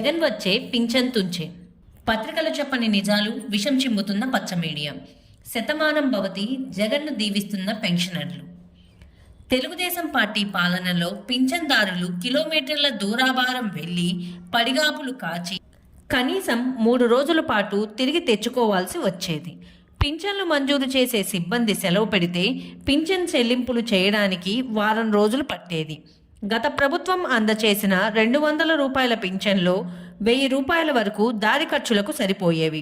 జగన్ వచ్చే పింఛన్ తుంచే. పత్రికలు చెప్పని నిజాలు విషం చిమ్ముతున్న పచ్చ మీడియా. శతమానం భవతి జగన్ను దీవిస్తున్న పెన్షనర్లు. తెలుగుదేశం పార్టీ పాలనలో పింఛన్దారులు కిలోమీటర్ల దూరాభారం వెళ్ళి పడిగాపులు కాచి కనీసం మూడు రోజుల పాటు తిరిగి తెచ్చుకోవాల్సి వచ్చేది. పింఛన్లు మంజూరు చేసే సిబ్బంది సెలవు పెడితే పింఛన్ చెల్లింపులు చేయడానికి వారం రోజులు పట్టేది. గత ప్రభుత్వం అందచేసిన రెండు వందల రూపాయల పింఛన్లో వెయ్యి రూపాయల వరకు దారి ఖర్చులకు సరిపోయేవి.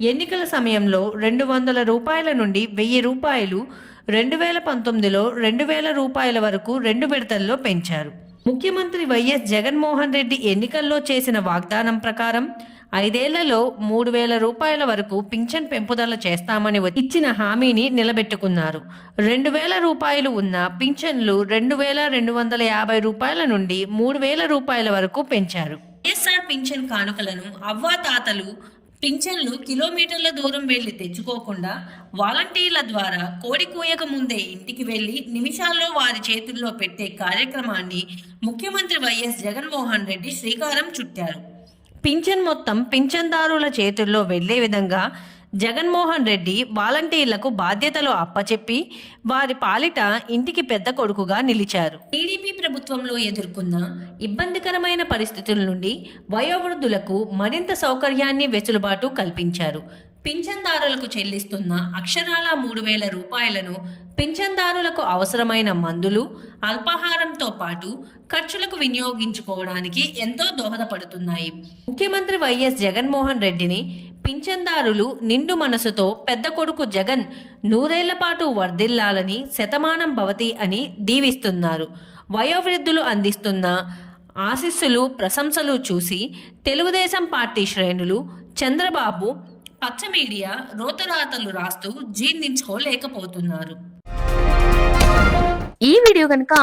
ఎన్నికల సమయంలో రెండు వందల రూపాయల నుండి వెయ్యి రూపాయలు రెండు వేల పంతొమ్మిదిలో రెండు వేల రూపాయల వరకు రెండు విడతల్లో పెంచారు. ముఖ్యమంత్రి వైఎస్ జగన్మోహన్ రెడ్డి ఎన్నికల్లో చేసిన వాగ్దానం ప్రకారం ఐదేళ్ళలో మూడు వేల రూపాయల వరకు పింఛన్ పెంపుదల చేస్తామని వ- ఇచ్చిన హామీని నిలబెట్టుకున్నారు. రెండు వేల రూపాయలు ఉన్న పింఛన్లు రెండు వేల రెండు వందల యాభై రూపాయల నుండి మూడు వేల రూపాయల వరకు పెంచారు. వైఎస్ఆర్ పింఛన్ కానుకలను అవ్వాతాతలు పింఛన్లు కిలోమీటర్ల దూరం వెళ్ళి తెచ్చుకోకుండా వాలంటీర్ల ద్వారా కోడి కూయక ముందే ఇంటికి వెళ్ళి నిమిషాల్లో వారి చేతుల్లో పెట్టే కార్యక్రమాన్ని ముఖ్యమంత్రి వైఎస్ జగన్మోహన్ రెడ్డి శ్రీకారం చుట్టారు. పింఛన్ మొత్తం పింఛన్దారుల చేతుల్లో వెళ్ళే విధంగా జగన్మోహన్ రెడ్డి వాలంటీర్లకు బాధ్యతలు అప్పచెప్పి వారి పాలిట ఇంటికి పెద్ద కొడుకుగా నిలిచారు. టీడీపీ ప్రభుత్వంలో ఎదుర్కొన్న ఇబ్బందికరమైన పరిస్థితుల నుండి వయోవృద్ధులకు మరింత సౌకర్యాన్ని వెసులుబాటు కల్పించారు. పింఛన్దారులకు చెల్లిస్తున్న అక్షరాల మూడు వేల రూపాయలను పింఛన్దారులకు అవసరమైన మందులు అల్పాహారంతో పాటు ఖర్చులకు వినియోగించుకోవడానికి ఎంతో దోహదపడుతున్నాయి. ముఖ్యమంత్రి వైఎస్ జగన్మోహన్ రెడ్డిని పింఛన్దారులు నిండు మనసుతో పెద్ద కొడుకు జగన్ నూరేళ్ళ పాటు వర్ధిల్లాలని శతమానం భవతి అని దీవిస్తున్నారు. వయోవృద్ధులు అందిస్తున్న ఆశీస్సులు ప్రశంసలు చూసి తెలుగుదేశం పార్టీ శ్రేణులు చంద్రబాబు పచ్చ మీడియా రోతరాతలు రాస్తూ జీర్ణించుకోలేకపోతున్నారు. ఈ వీడియో కనుక